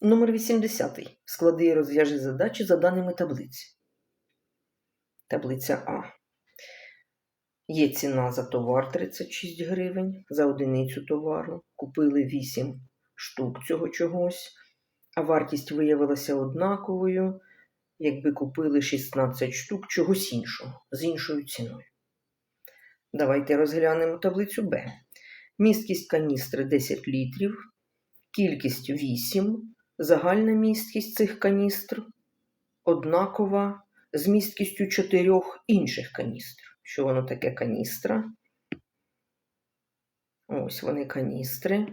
Номер 80. Склади і розв'яжи задачі за даними таблиці. Таблиця А. Є ціна за товар 36 гривень, за одиницю товару. Купили 8 штук цього чогось, а вартість виявилася однаковою, якби купили 16 штук чогось іншого з іншою ціною. Давайте розглянемо таблицю Б. Місткість каністри 10 літрів, кількість 8, загальна місткість цих каністр однакова з місткістю чотирьох інших каністр. Що воно таке каністра? Ось вони каністри.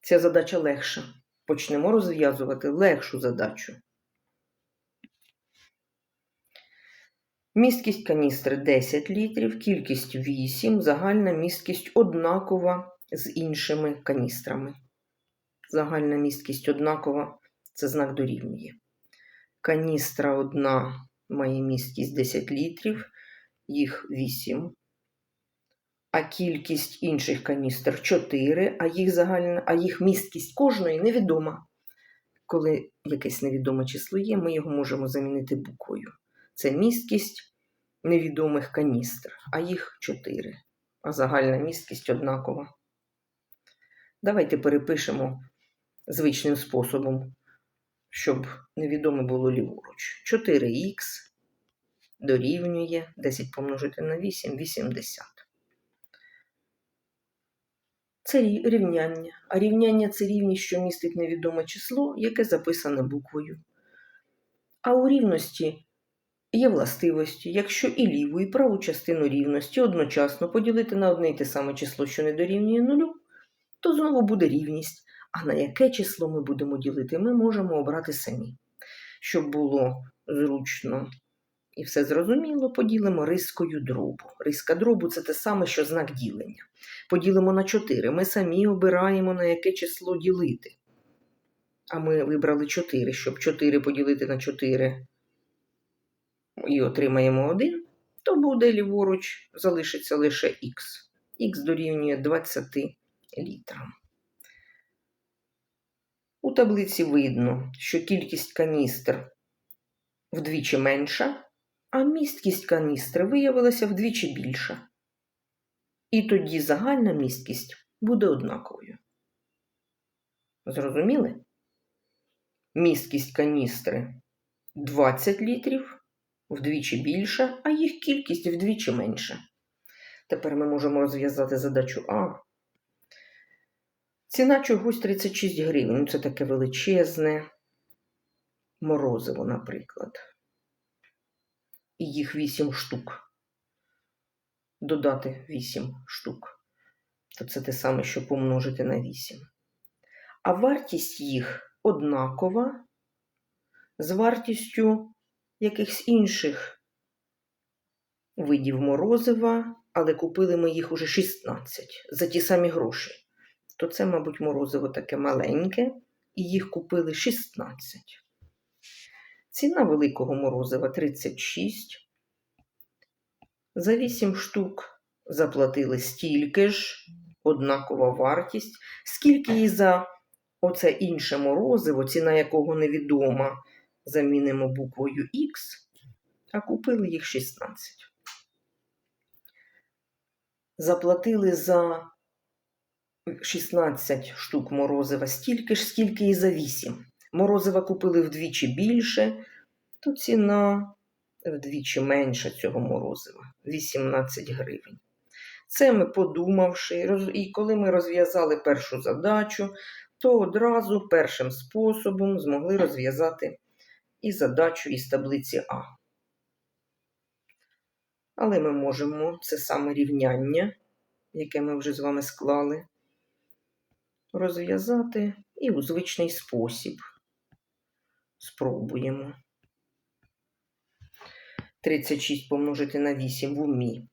Ця задача легша. Почнемо розв'язувати легшу задачу. Місткість каністри 10 літрів, кількість 8, загальна місткість однакова з іншими каністрами. Загальна місткість однакова це знак дорівнює. Каністра одна має місткість 10 літрів, їх 8. А кількість інших каністр 4, а їх, загальна, а їх місткість кожної невідома. Коли якесь невідоме число є, ми його можемо замінити буквою. Це місткість невідомих каністр, а їх 4. А загальна місткість однакова. Давайте перепишемо звичним способом, щоб невідоме було ліворуч. 4х дорівнює 10 помножити на 8 80. Це рівняння. А рівняння це рівність, що містить невідоме число, яке записане буквою. А у рівності є властивості, якщо і ліву, і праву частину рівності одночасно поділити на одне й те саме число, що не дорівнює нулю, то знову буде рівність. А на яке число ми будемо ділити, ми можемо обрати самі. Щоб було зручно і все зрозуміло, поділимо рискою дробу. Риска дробу це те саме, що знак ділення. Поділимо на 4. Ми самі обираємо, на яке число ділити. А ми вибрали 4, щоб 4 поділити на 4 і отримаємо 1, то буде ліворуч, залишиться лише х. Х дорівнює 20 літрам. У таблиці видно, що кількість каністр вдвічі менша, а місткість каністри виявилася вдвічі більша. І тоді загальна місткість буде однаковою. Зрозуміли? Місткість каністри 20 літрів, вдвічі більша, а їх кількість вдвічі менша. Тепер ми можемо розв'язати задачу А. Ціна чогось 36 гривень. Ну, Це таке величезне морозиво, наприклад. І їх 8 штук. Додати 8 штук. То це те саме, що помножити на 8. А вартість їх однакова з вартістю якихось інших видів морозива, але купили ми їх уже 16 за ті самі гроші то це, мабуть, морозиво таке маленьке, і їх купили 16. Ціна великого морозива 36. За 8 штук заплатили стільки ж, однакова вартість, скільки і за оце інше морозиво, ціна якого невідома, замінимо буквою Х, а купили їх 16. Заплатили за 16 штук морозива стільки ж, скільки і за 8. Морозива купили вдвічі більше, то ціна вдвічі менша цього морозива 18 гривень. Це ми подумавши, і коли ми розв'язали першу задачу, то одразу першим способом змогли розв'язати і задачу із таблиці А. Але ми можемо це саме рівняння, яке ми вже з вами склали, розв'язати і у звичний спосіб. Спробуємо. 36 помножити на 8 в умі.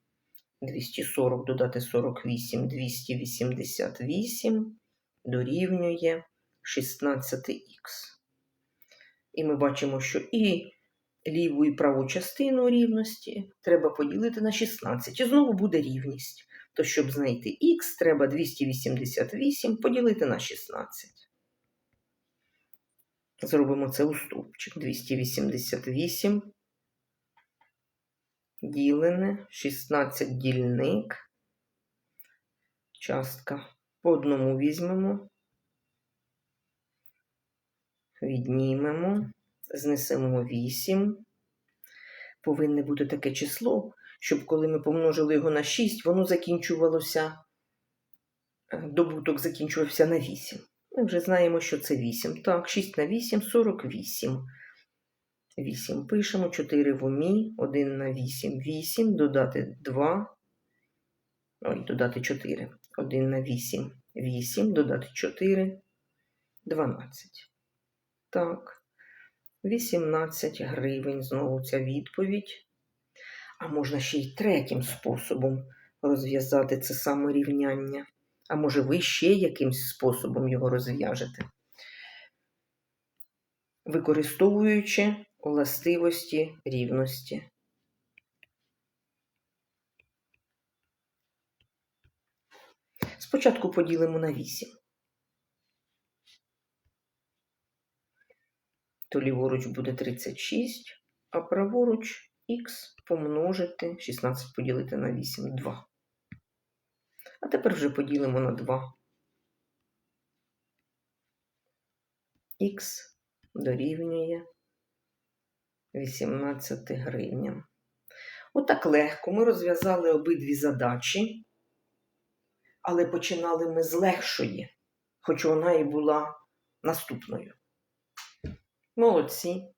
240 додати 48, 288 дорівнює 16х. І ми бачимо, що і ліву і праву частину рівності треба поділити на 16. І знову буде рівність. То щоб знайти х, треба 288 поділити на 16. Зробимо це у стовпчик. 288 ділене, 16 дільник. Частка по одному візьмемо, віднімемо, знесемо 8. Повинне бути таке число, щоб коли ми помножили його на 6, воно закінчувалося, е, добуток закінчувався на 8. Ми вже знаємо, що це 8. Так, 6 на 8 48. 8 пишемо, 4 в умі, 1 на 8, 8, додати 2, ой, додати 4. 1 на 8, 8, додати 4, 12. Так, 18 гривень, знову ця відповідь. А можна ще й третім способом розв'язати це саме рівняння. А може, ви ще якимсь способом його розв'яжете, використовуючи властивості рівності. Спочатку поділимо на 8. То ліворуч буде 36, а праворуч х помножити 16 поділити на 8 2. А тепер вже поділимо на 2. Х дорівнює 18 гривням. Отак легко ми розв'язали обидві задачі, але починали ми з легшої, хоч вона і була наступною. Молодці.